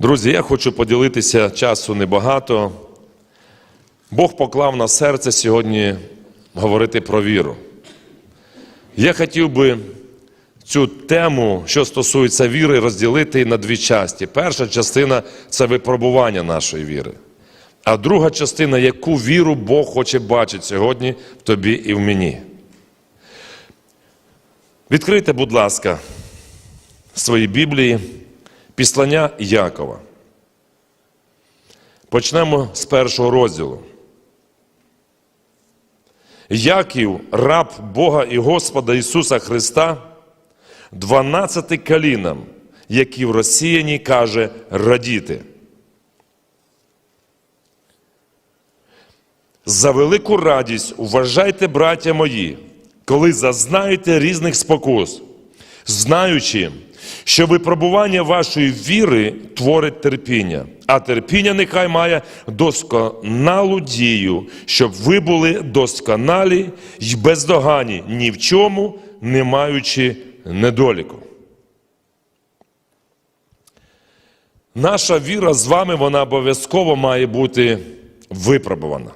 Друзі, я хочу поділитися часу небагато. Бог поклав на серце сьогодні говорити про віру. Я хотів би цю тему, що стосується віри, розділити на дві частини. Перша частина це випробування нашої віри. А друга частина, яку віру Бог хоче бачити сьогодні в тобі і в мені. Відкрийте, будь ласка, свої Біблії, післання Якова. Почнемо з першого розділу. Яків, раб Бога і Господа Ісуса Христа, 12 колінам, які в розсіянні каже радіти. За велику радість вважайте, браття мої, коли зазнаєте різних спокус, знаючи, що випробування вашої віри творить терпіння, а терпіння нехай має досконалу дію, щоб ви були досконалі й бездогані, ні в чому не маючи недоліку. Наша віра з вами, вона обов'язково має бути випробувана.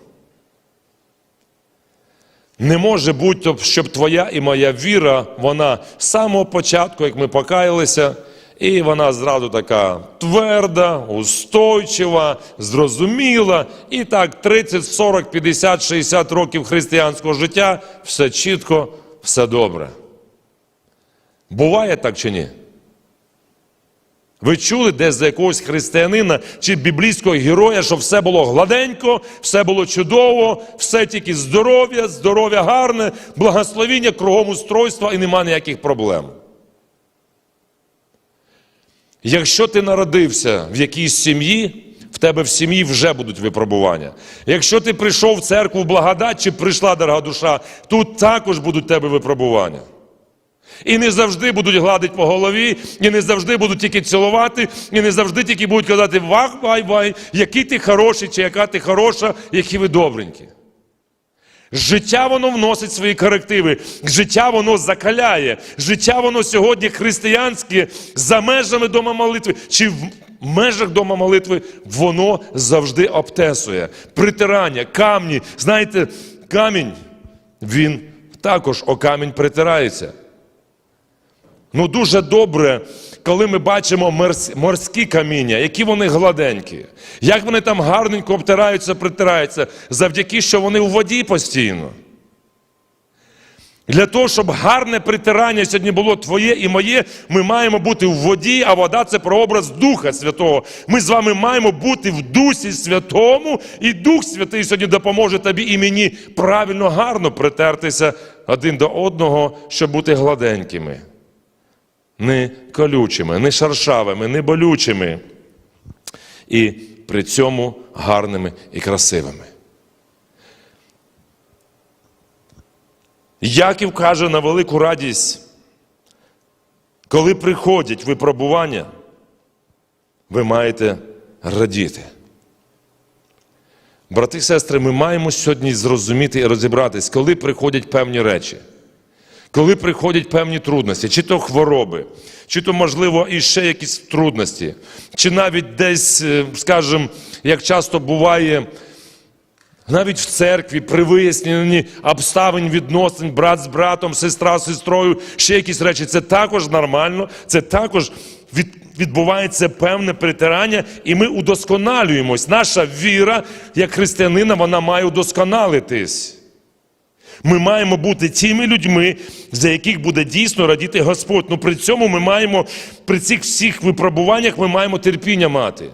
Не може бути, щоб твоя і моя віра, вона з самого початку, як ми покаялися, і вона зразу така тверда, устойчива, зрозуміла. І так 30, 40, 50, 60 років християнського життя, все чітко, все добре. Буває так чи ні? Ви чули десь за якогось християнина чи біблійського героя, що все було гладенько, все було чудово, все тільки здоров'я, здоров'я гарне, благословіння, кругом устройства і нема ніяких проблем. Якщо ти народився в якійсь сім'ї, в тебе в сім'ї вже будуть випробування. Якщо ти прийшов в церкву в благодать чи прийшла дорога душа, тут також будуть в тебе випробування. І не завжди будуть гладити по голові, і не завжди будуть тільки цілувати, і не завжди тільки будуть казати вах, вай, вай, який ти хороший, чи яка ти хороша, які ви добренькі. Життя воно вносить свої корективи, життя воно закаляє, життя воно сьогодні християнське за межами дома молитви, чи в межах дома молитви воно завжди обтесує. Притирання, камні. Знаєте, камінь, він також о камінь притирається. Ну, дуже добре, коли ми бачимо морські каміння, які вони гладенькі, як вони там гарненько обтираються, притираються, завдяки, що вони у воді постійно. Для того, щоб гарне притирання сьогодні було твоє і моє, ми маємо бути в воді, а вода це прообраз Духа Святого. Ми з вами маємо бути в Дусі Святому, і Дух Святий сьогодні допоможе тобі і мені правильно, гарно притертися один до одного, щоб бути гладенькими не колючими, не шаршавими, не болючими. І при цьому гарними і красивими. Яків каже на велику радість, коли приходять випробування, ви маєте радіти. Брати і сестри, ми маємо сьогодні зрозуміти і розібратись, коли приходять певні речі. Коли приходять певні трудності, чи то хвороби, чи то, можливо, і ще якісь трудності, чи навіть десь, е, скажімо, як часто буває, навіть в церкві при виясненні обставин відносин, брат з братом, сестра з сестрою, ще якісь речі, це також нормально, це також від, відбувається певне притирання, і ми удосконалюємось. Наша віра, як християнина, вона має удосконалитись. Ми маємо бути тими людьми, за яких буде дійсно радіти Господь. Ну при цьому ми маємо, при цих всіх випробуваннях ми маємо терпіння мати.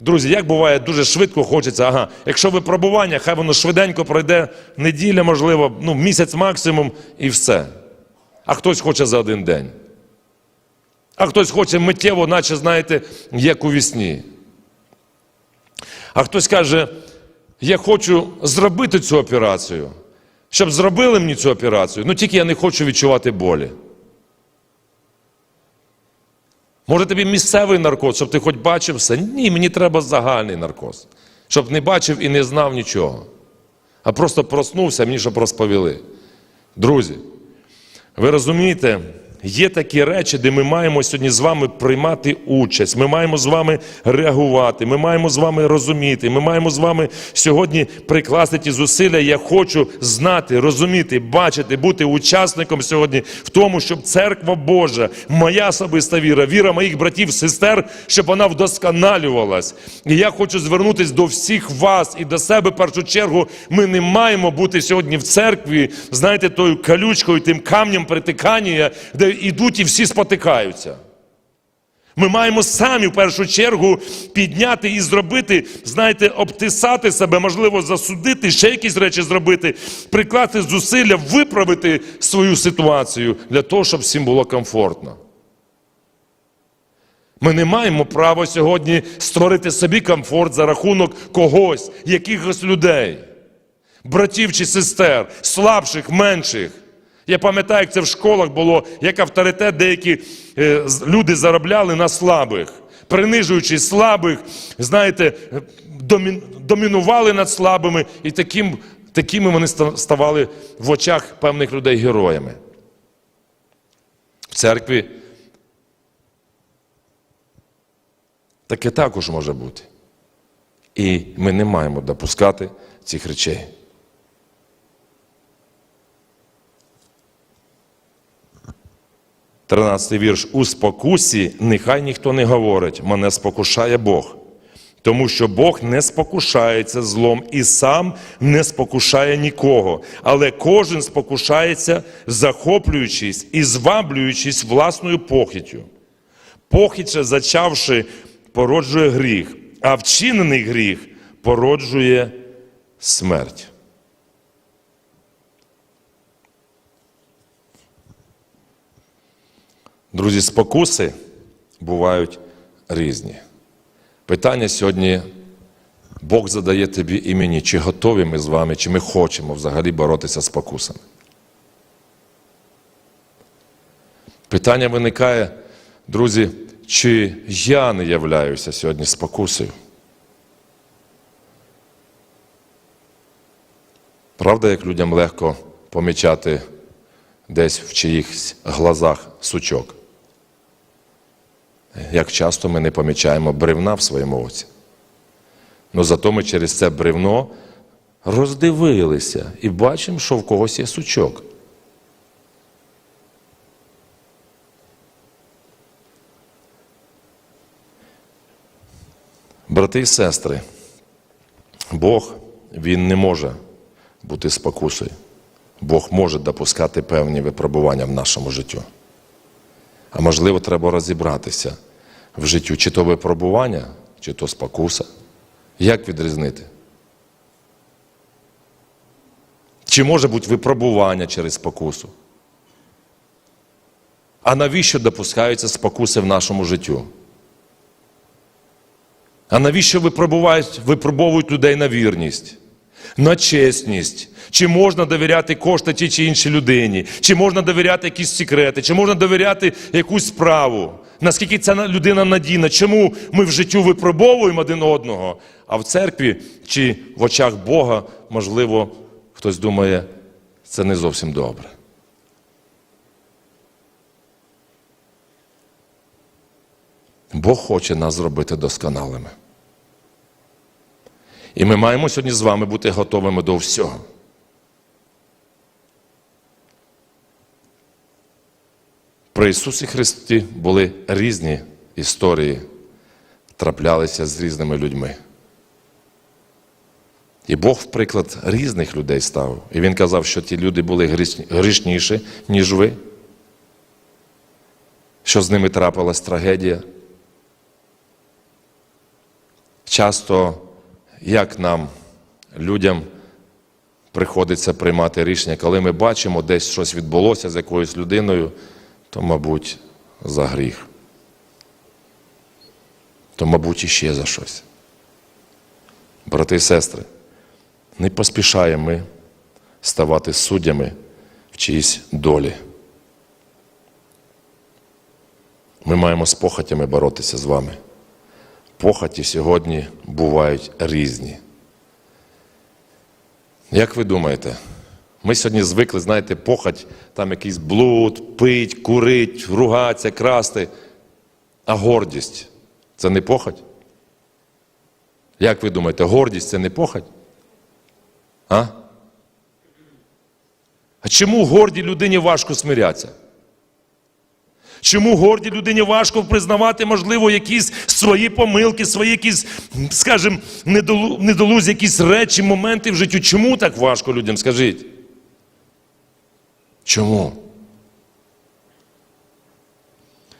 Друзі, як буває, дуже швидко хочеться, ага, якщо випробування, хай воно швиденько пройде неділя, можливо, ну, місяць максимум, і все. А хтось хоче за один день. А хтось хоче миттєво, наче, знаєте, як у вісні. А хтось каже, я хочу зробити цю операцію, щоб зробили мені цю операцію, ну тільки я не хочу відчувати болі. Може тобі місцевий наркоз, щоб ти хоч бачив все? Ні, мені треба загальний наркоз, щоб не бачив і не знав нічого. А просто проснувся, мені щоб розповіли. Друзі, ви розумієте, є такі речі, де ми маємо сьогодні з вами приймати участь. Ми маємо з вами реагувати, ми маємо з вами розуміти. Ми маємо з вами сьогодні прикласти ті зусилля. Я хочу знати, розуміти, бачити, бути учасником сьогодні в тому, щоб церква Божа, моя особиста віра, віра моїх братів, сестер, щоб вона вдосконалювалась. І я хочу звернутися до всіх вас і до себе в першу чергу. Ми не маємо бути сьогодні в церкві, знаєте, тою калючкою, тим камнем притикання, де йдуть і всі спотикаються. Ми маємо самі в першу чергу підняти і зробити, знаєте, обтисати себе, можливо, засудити, ще якісь речі зробити, прикласти зусилля, виправити свою ситуацію для того, щоб всім було комфортно. Ми не маємо права сьогодні створити собі комфорт за рахунок когось, якихось людей, братів чи сестер, слабших, менших. Я пам'ятаю, як це в школах було, як авторитет деякі е, люди заробляли на слабих, принижуючи слабих, знаєте, е, домі- домінували над слабими, і таким, такими вони ставали в очах певних людей героями. В церкві таке також може бути. І ми не маємо допускати цих речей. Тринадцятий вірш. У спокусі нехай ніхто не говорить, мене спокушає Бог. Тому що Бог не спокушається злом і сам не спокушає нікого. Але кожен спокушається, захоплюючись і зваблюючись власною похитю. Похідь зачавши, породжує гріх, а вчинений гріх породжує смерть. Друзі, спокуси бувають різні. Питання сьогодні Бог задає тобі і мені, чи готові ми з вами, чи ми хочемо взагалі боротися з спокусами. Питання виникає, друзі, чи я не являюся сьогодні спокусою? Правда, як людям легко помічати десь в чиїхсь глазах сучок? Як часто ми не помічаємо бревна в своєму оці. Ну зато ми через це бревно роздивилися і бачимо, що в когось є сучок. Брати і сестри, Бог, Він не може бути спокусою. Бог може допускати певні випробування в нашому життю. А можливо, треба розібратися в життю, чи то випробування, чи то спокуса. Як відрізнити? Чи може бути випробування через спокусу? А навіщо допускаються спокуси в нашому життю? А навіщо випробувають, випробовують людей на вірність, на чесність? Чи можна довіряти кошти тій чи іншій людині? Чи можна довіряти якісь секрети? Чи можна довіряти якусь справу? Наскільки ця людина надійна? Чому ми в життю випробовуємо один одного, а в церкві чи в очах Бога, можливо, хтось думає, це не зовсім добре. Бог хоче нас зробити досконалими. І ми маємо сьогодні з вами бути готовими до всього. Ісусі Христі були різні історії, траплялися з різними людьми. І Бог, в приклад, різних людей ставив. І Він казав, що ті люди були грішніші, ніж ви, що з ними трапилась трагедія. Часто, як нам, людям, приходиться приймати рішення, коли ми бачимо, десь щось відбулося з якоюсь людиною, то, мабуть, за гріх. То, мабуть, іще за щось. Брати і сестри, не поспішаємо ми ставати суддями в чиїсь долі. Ми маємо з похотями боротися з вами. Похоті сьогодні бувають різні. Як ви думаєте, Ми сьогодні звикли, знаєте, похать, там якийсь блуд, пить, курить, ругатися, красти. А гордість це не похоть? Як ви думаєте, гордість це не похоть? А? А чому гордій людині важко смирятися? Чому гордій людині важко признавати, можливо, якісь свої помилки, свої якісь, скажімо, недолузі, якісь речі, моменти в житті? Чому так важко людям? Скажіть? Чому?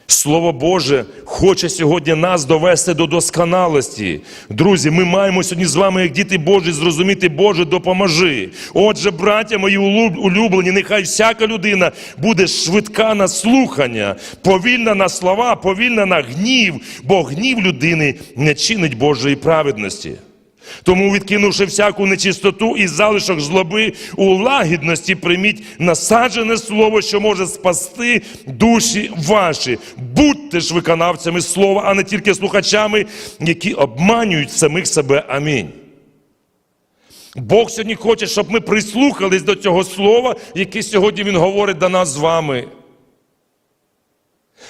Слово Боже хоче сьогодні нас довести до досконалості. Друзі, ми маємо сьогодні з вами, як діти Божі, зрозуміти, Боже, допоможи. Отже, браття мої улюблені, нехай всяка людина буде швидка на слухання, повільна на слова, повільна на гнів, бо гнів людини не чинить Божої праведності. Тому, відкинувши всяку нечистоту і залишок злоби, у лагідності прийміть насаджене слово, що може спасти душі ваші. Будьте ж виконавцями слова, а не тільки слухачами, які обманюють самих себе. Амінь. Бог сьогодні хоче, щоб ми прислухались до цього слова, яке сьогодні Він говорить до нас з вами.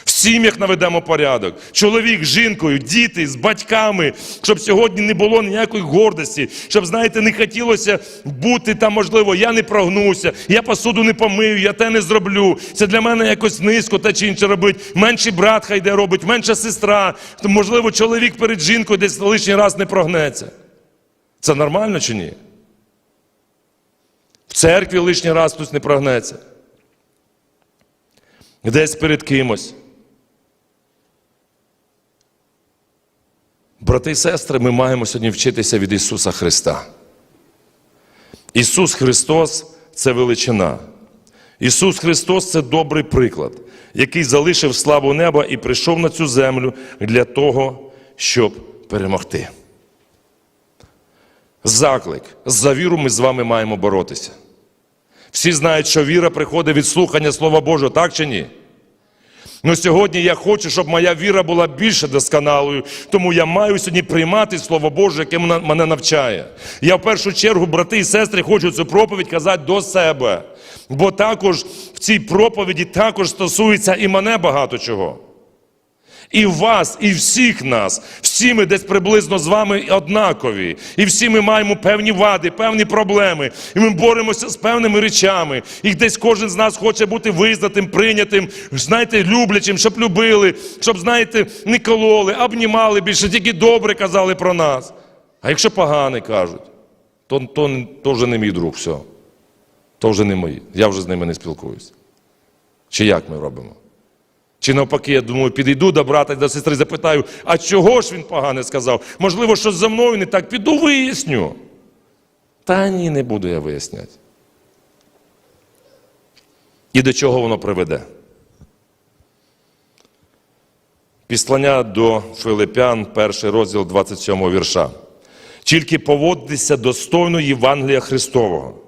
В сім'ях наведемо порядок. Чоловік з жінкою, діти з батьками, щоб сьогодні не було ніякої гордості, щоб, знаєте, не хотілося бути там, можливо, я не прогнуся, я посуду не помию, я те не зроблю. Це для мене якось низько те чи інше робить. Менший брат хай де робить, менша сестра. Можливо, чоловік перед жінкою десь лишній раз не прогнеться. Це нормально чи ні? В церкві лишній раз хтось не прогнеться. Десь перед кимось. Брати і сестри, ми маємо сьогодні вчитися від Ісуса Христа. Ісус Христос це величина. Ісус Христос це добрий приклад, який залишив славу неба і прийшов на цю землю для того, щоб перемогти. Заклик. За віру ми з вами маємо боротися. Всі знають, що віра приходить від слухання Слова Божого, так чи ні? Ну сьогодні я хочу, щоб моя віра була більше досконалою, тому я маю сьогодні приймати Слово Боже, яке мене навчає. Я в першу чергу, брати і сестри, хочу цю проповідь казати до себе. Бо також в цій проповіді також стосується і мене багато чого. І вас, і всіх нас. Всі ми десь приблизно з вами однакові. І всі ми маємо певні вади, певні проблеми. І ми боремося з певними речами. І десь кожен з нас хоче бути визнатим, прийнятим, знаєте, люблячим, щоб любили, щоб, знаєте, не кололи, обнімали більше, тільки добре казали про нас. А якщо погане кажуть, то, то, то вже не мій друг, все. То вже не мої. Я вже з ними не спілкуюся. Чи як ми робимо? Чи навпаки, я думаю, підійду до брата і до сестри, запитаю, а чого ж він погане сказав? Можливо, щось за мною не так, піду виясню. Та ні, не буду я виясняти. І до чого воно приведе? Післання до Филипян, перший розділ 27 вірша. Тільки поводитися достойно Євангелія Христового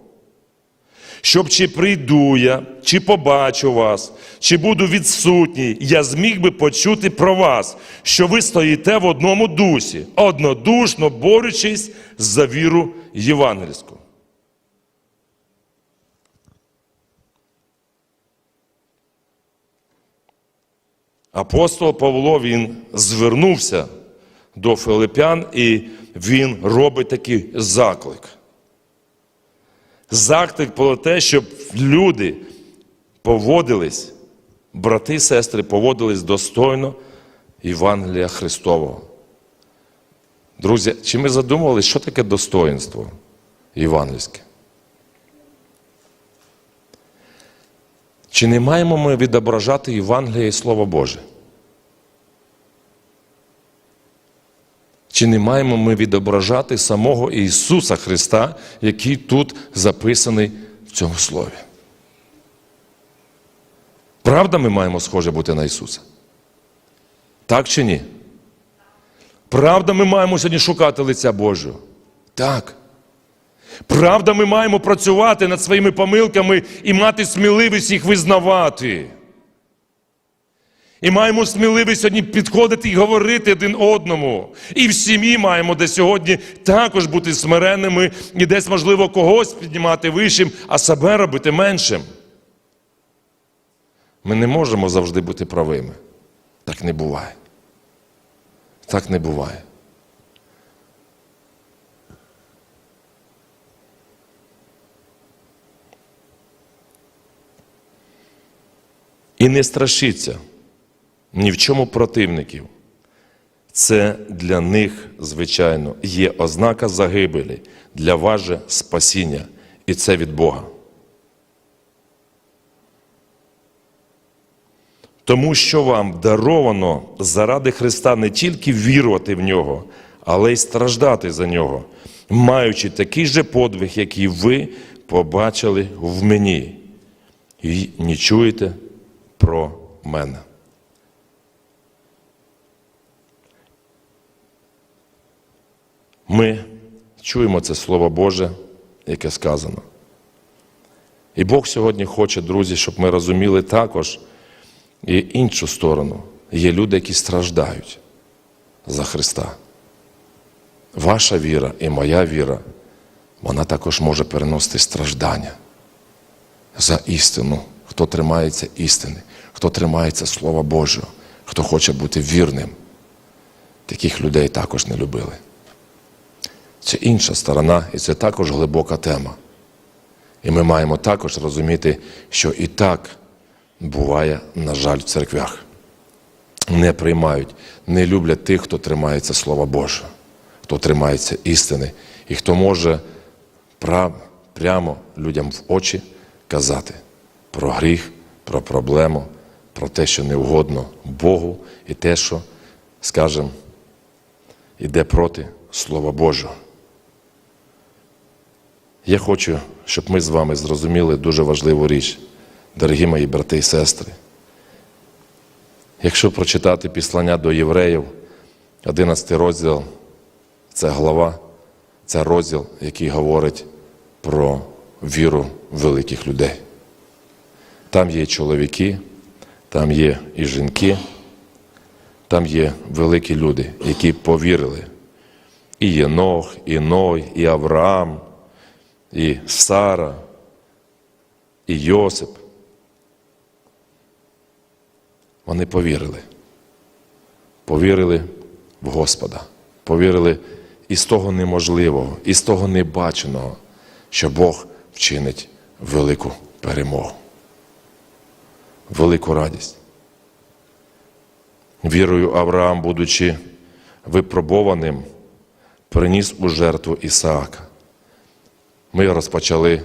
щоб чи прийду я, чи побачу вас, чи буду відсутній, я зміг би почути про вас, що ви стоїте в одному дусі, однодушно борючись за віру євангельську. Апостол Павло він звернувся до Филипян і він робить такий заклик заклик про те, щоб люди поводились, брати і сестри, поводились достойно Євангелія Христового. Друзі, чи ми задумувалися, що таке достоїнство євангельське? Чи не маємо ми відображати Євангеліє і Слово Боже? Чи не маємо ми відображати самого Ісуса Христа, який тут записаний в цьому слові? Правда, ми маємо схоже бути на Ісуса? Так чи ні? Правда, ми маємо сьогодні шукати лиця Божого? Так. Правда, ми маємо працювати над своїми помилками і мати сміливість їх визнавати. І маємо сміливість сьогодні підходити і говорити один одному. І в сім'ї маємо де сьогодні також бути смиренними і десь, можливо, когось піднімати вищим, а себе робити меншим. Ми не можемо завжди бути правими. Так не буває. Так не буває. І не страшіться ні в чому противників. Це для них, звичайно, є ознака загибелі, для вас же спасіння, і це від Бога. Тому що вам даровано заради Христа не тільки вірувати в нього, але й страждати за нього, маючи такий же подвиг, який ви побачили в мені, і не чуєте про мене. Ми чуємо це Слово Боже, яке сказано. І Бог сьогодні хоче, друзі, щоб ми розуміли також і іншу сторону. Є люди, які страждають за Христа. Ваша віра і моя віра, вона також може переносити страждання за істину, хто тримається істини, хто тримається Слова Божого, хто хоче бути вірним. Таких людей також не любили. Це інша сторона, і це також глибока тема. І ми маємо також розуміти, що і так буває, на жаль, в церквях. Не приймають, не люблять тих, хто тримається Слова Божого, хто тримається істини і хто може прав- прямо людям в очі казати про гріх, про проблему, про те, що не угодно Богу, і те, що, скажімо, іде проти Слова Божого. Я хочу, щоб ми з вами зрозуміли дуже важливу річ, дорогі мої брати і сестри. Якщо прочитати післання до євреїв, 11 розділ, це глава, це розділ, який говорить про віру великих людей. Там є чоловіки, там є і жінки, там є великі люди, які повірили. І Єнох, і Ной, і Авраам, і Сара, і Йосип. Вони повірили. Повірили в Господа. Повірили із того неможливого, із того небаченого, що Бог вчинить велику перемогу, велику радість. Вірою Авраам, будучи випробованим, приніс у жертву Ісаака. Ми розпочали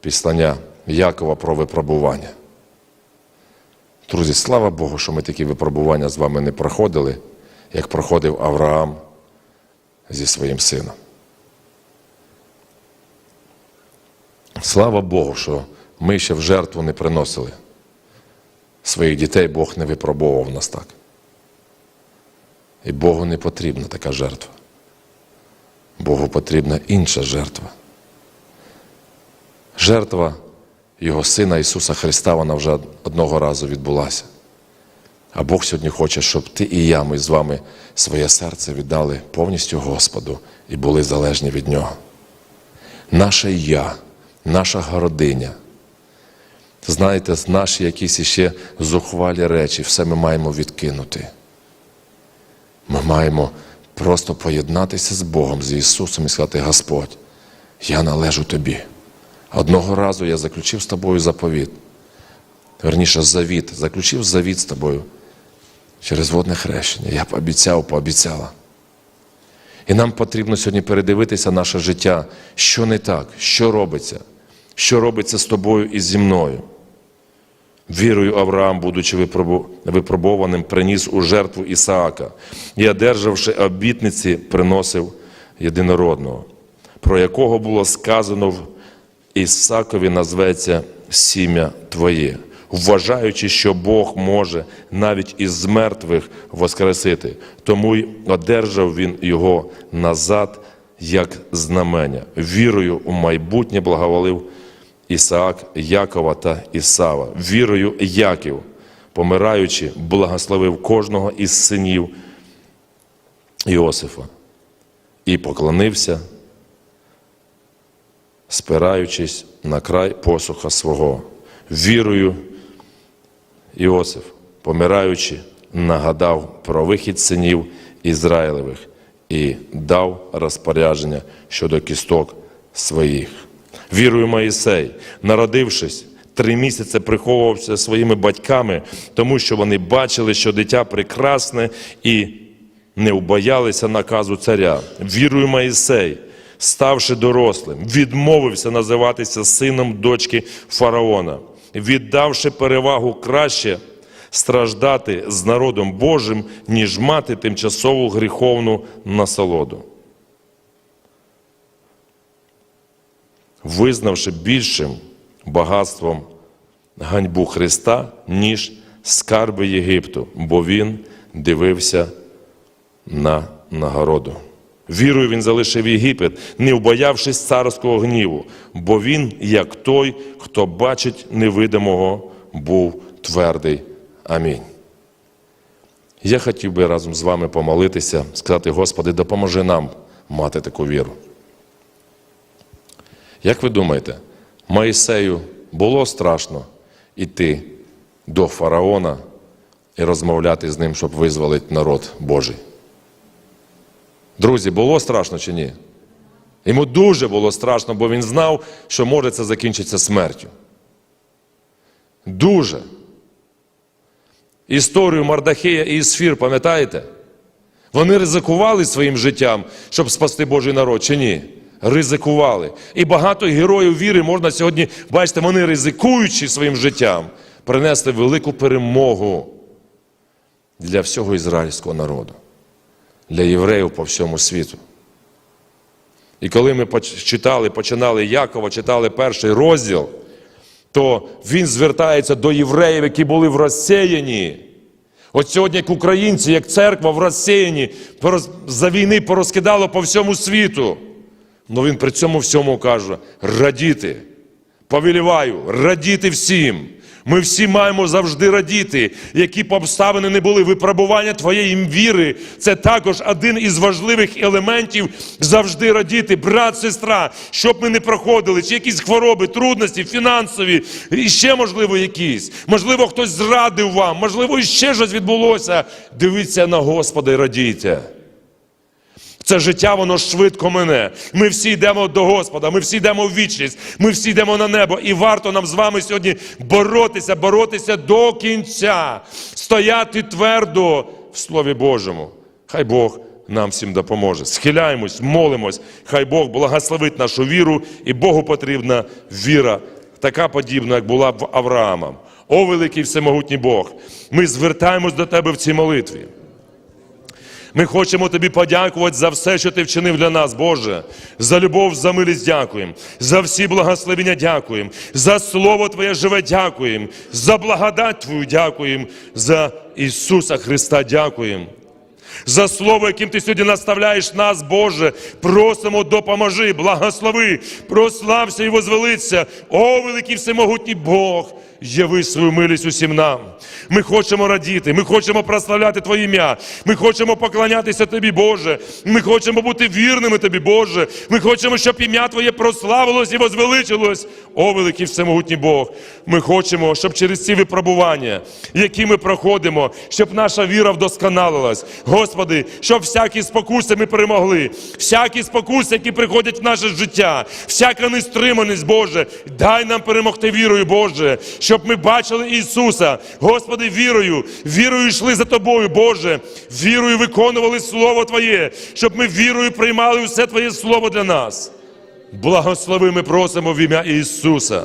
післання Якова про випробування. Друзі, слава Богу, що ми такі випробування з вами не проходили, як проходив Авраам зі своїм сином. Слава Богу, що ми ще в жертву не приносили. Своїх дітей Бог не випробовував нас так. І Богу не потрібна така жертва. Богу потрібна інша жертва. Жертва Його Сина Ісуса Христа, вона вже одного разу відбулася. А Бог сьогодні хоче, щоб ти і я, ми з вами своє серце віддали повністю Господу і були залежні від Нього. Наше я, наша гординя. Знаєте, наші якісь іще зухвалі речі, все ми маємо відкинути. Ми маємо просто поєднатися з Богом, з Ісусом і сказати, Господь, я належу Тобі. Одного разу я заключив з тобою заповіт. Верніше, завіт, заключив завіт з тобою через водне хрещення. Я пообіцяв, пообіцяла. І нам потрібно сьогодні передивитися наше життя, що не так, що робиться, що робиться з тобою і зі мною. Вірою Авраам, будучи випробованим, приніс у жертву Ісаака і, одержавши обітниці, приносив єдинородного, про якого було сказано в Ісакові назветься сім'я Твоє, вважаючи, що Бог може навіть із мертвих воскресити, тому й одержав він його назад як знамення. Вірою у майбутнє благоволив Ісаак, Якова та Ісава. Вірою Яків помираючи, благословив кожного із синів Іосифа і поклонився, спираючись на край посуха свого. Вірою Іосиф, помираючи, нагадав про вихід синів Ізраїлевих і дав розпорядження щодо кісток своїх. Вірою Моїсей, народившись, три місяці приховувався своїми батьками, тому що вони бачили, що дитя прекрасне і не убоялися наказу царя. Вірою Моїсей, ставши дорослим, відмовився називатися сином дочки фараона, віддавши перевагу краще страждати з народом Божим, ніж мати тимчасову гріховну насолоду. Визнавши більшим багатством ганьбу Христа, ніж скарби Єгипту, бо він дивився на нагороду. Вірою він залишив Єгипет, не вбоявшись царського гніву, бо він, як той, хто бачить невидимого, був твердий. Амінь. Я хотів би разом з вами помолитися, сказати, Господи, допоможи нам мати таку віру. Як ви думаєте, Моїсею було страшно йти до фараона і розмовляти з ним, щоб визволити народ Божий? Друзі, було страшно чи ні? Йому дуже було страшно, бо він знав, що може це закінчитися смертю. Дуже. Історію Мардахея і Ісфір, пам'ятаєте? Вони ризикували своїм життям, щоб спасти Божий народ, чи ні? Ризикували. І багато героїв віри можна сьогодні, бачите, вони ризикуючи своїм життям, принесли велику перемогу для всього ізраїльського народу, для євреїв по всьому світу. І коли ми читали, починали Якова, читали перший розділ, то він звертається до євреїв, які були в розсіяні. От сьогодні, як українці, як церква в розсіянні, за війни порозкидало по всьому світу. Ну він при цьому всьому каже: радіти. Повеліваю, радіти всім. Ми всі маємо завжди радіти, які б обставини не були. Випробування твоєї віри це також один із важливих елементів завжди радіти. Брат, сестра, щоб ми не проходили, чи якісь хвороби, трудності, фінансові, і ще, можливо, якісь. Можливо, хтось зрадив вам, можливо, іще щось відбулося. Дивіться на Господа і радійте. Це життя, воно швидко мине. Ми всі йдемо до Господа, ми всі йдемо в вічність, ми всі йдемо на небо. І варто нам з вами сьогодні боротися, боротися до кінця, стояти твердо в Слові Божому. Хай Бог нам всім допоможе. Схиляємось, молимось, хай Бог благословить нашу віру, і Богу потрібна віра, така подібна, як була в Авраама. О, великий всемогутній Бог! Ми звертаємось до Тебе в цій молитві. Ми хочемо тобі подякувати за все, що ти вчинив для нас, Боже. За любов, за милість дякуємо, за всі благословення дякуємо, за Слово Твоє живе дякуємо, за благодать Твою дякуємо, за Ісуса Христа дякуємо. За слово, яким ти сьогодні наставляєш нас, Боже, просимо, допоможи, благослови, прослався і возвелиться. О, великий всемогутній Бог, яви свою милість усім нам. Ми хочемо радіти, ми хочемо прославляти Твоє ім'я, ми хочемо поклонятися Тобі, Боже. Ми хочемо бути вірними Тобі, Боже. Ми хочемо, щоб ім'я Твоє прославилось і возвеличилось. О, великий всемогутній Бог. Ми хочемо, щоб через ці випробування, які ми проходимо, щоб наша віра вдосконалилась. Господи, щоб всякі спокуси ми перемогли, всякі спокуси, які приходять в наше життя, всяка нестриманість, Боже, дай нам перемогти вірою, Боже, щоб ми бачили Ісуса, Господи, вірою, вірою йшли за Тобою, Боже, вірою виконували Слово Твоє, щоб ми вірою приймали все Твоє Слово для нас. Благослови, ми просимо в ім'я Ісуса.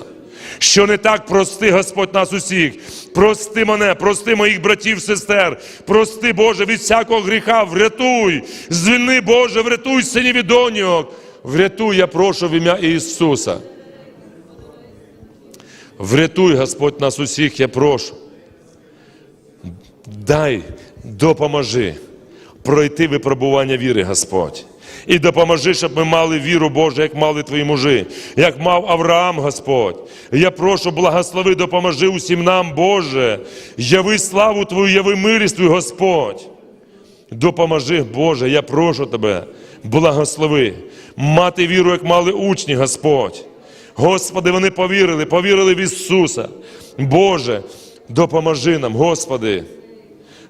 Що не так прости, Господь нас усіх. Прости мене, прости моїх братів, сестер. Прости, Боже, від всякого гріха, врятуй. Звільни, Боже, врятуй синів і доньок. Врятуй, я прошу в ім'я Ісуса. Врятуй, Господь нас усіх, я прошу. Дай, допоможи пройти випробування віри, Господь. І допоможи, щоб ми мали віру, Боже, як мали твої мужі, як мав Авраам, Господь. Я прошу, благослови, допоможи усім нам, Боже. Яви славу Твою, яви милість Твою, Господь. Допоможи, Боже, я прошу Тебе, благослови, мати віру, як мали учні, Господь. Господи, вони повірили, повірили в Ісуса. Боже, допоможи нам, Господи.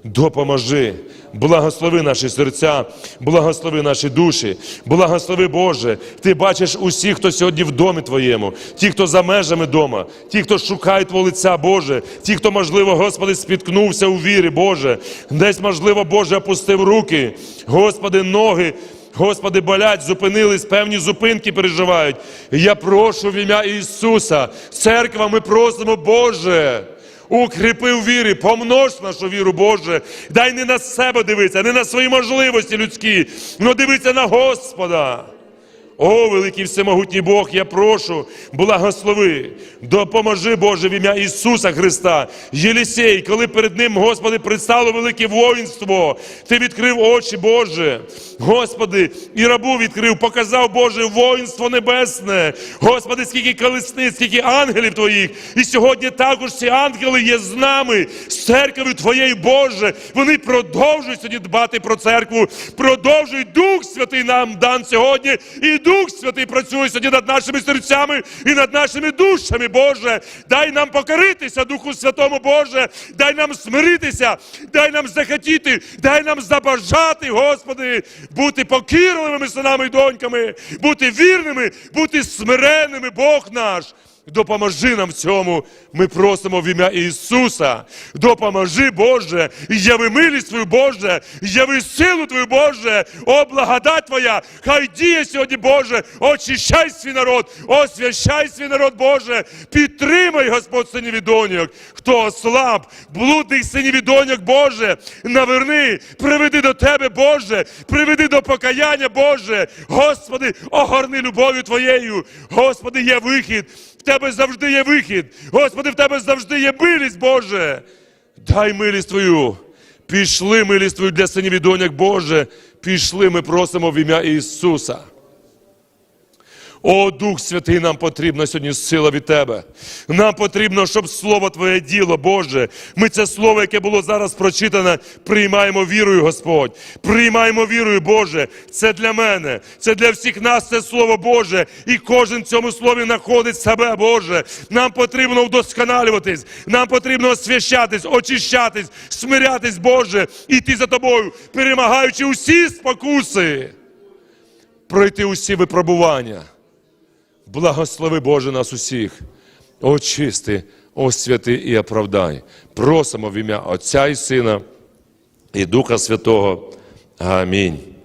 Допоможи, благослови наші серця, благослови наші душі, благослови Боже. Ти бачиш усіх, хто сьогодні в домі Твоєму, ті, хто за межами дома, ті, хто шукає Твого лиця, Боже, ті, хто, можливо, Господи, спіткнувся у вірі, Боже, десь, можливо, Боже, опустив руки, Господи, ноги. Господи, болять, зупинились, певні зупинки переживають. Я прошу в ім'я Ісуса, церква, ми просимо, Боже. Укріпи в вірі, помнож нашу віру, Боже. Дай не на себе дивитися, не на свої можливості людські, але дивитися на Господа. О, великий всемогутній Бог, я прошу, благослови, допоможи, Боже, в ім'я Ісуса Христа. Єлісей, коли перед Ним, Господи, предстало велике воїнство, Ти відкрив очі, Боже. Господи, і рабу відкрив, показав, Боже, воїнство небесне. Господи, скільки колесниць, скільки ангелів Твоїх. І сьогодні також ці ангели є з нами, з церквою Твоєю, Боже. Вони продовжують сьогодні дбати про церкву, продовжують Дух Святий нам дан сьогодні. І Дух Святий працює сьогодні над нашими серцями і над нашими душами, Боже. Дай нам покоритися, Духу Святому, Боже. Дай нам смиритися, дай нам захотіти, дай нам забажати, Господи, бути покірливими синами і доньками, бути вірними, бути смиренними, Бог наш. Допоможи нам в цьому. Ми просимо в ім'я Ісуса. Допоможи, Боже, яви милість Твою, Боже, яви силу Твою, Боже, о благодать Твоя, хай діє сьогодні, Боже, очищай свій народ, освящай свій народ, Боже, підтримай, Господь, синів і хто ослаб, блудних синів і Боже, наверни, приведи до Тебе, Боже, приведи до покаяння, Боже, Господи, огорни любов'ю Твоєю, Господи, є вихід. Тебе завжди є вихід. Господи, в тебе завжди є милість, Боже. Дай милість Твою. Пішли милість Твою для синів і доньок, Боже. Пішли, ми просимо в ім'я Ісуса. О, Дух Святий, нам потрібна сьогодні сила від Тебе. Нам потрібно, щоб Слово Твоє діло, Боже. Ми це слово, яке було зараз прочитане, приймаємо вірою, Господь. Приймаємо вірою, Боже. Це для мене, це для всіх нас, це Слово Боже. І кожен в цьому слові знаходить себе, Боже. Нам потрібно вдосконалюватись, нам потрібно освящатись, очищатись, смирятись, Боже, іти за тобою, перемагаючи усі спокуси, пройти усі випробування. Благослови Боже нас усіх, очисти, освяти і оправдай. Просимо в ім'я Отця і Сина і Духа Святого. Амінь.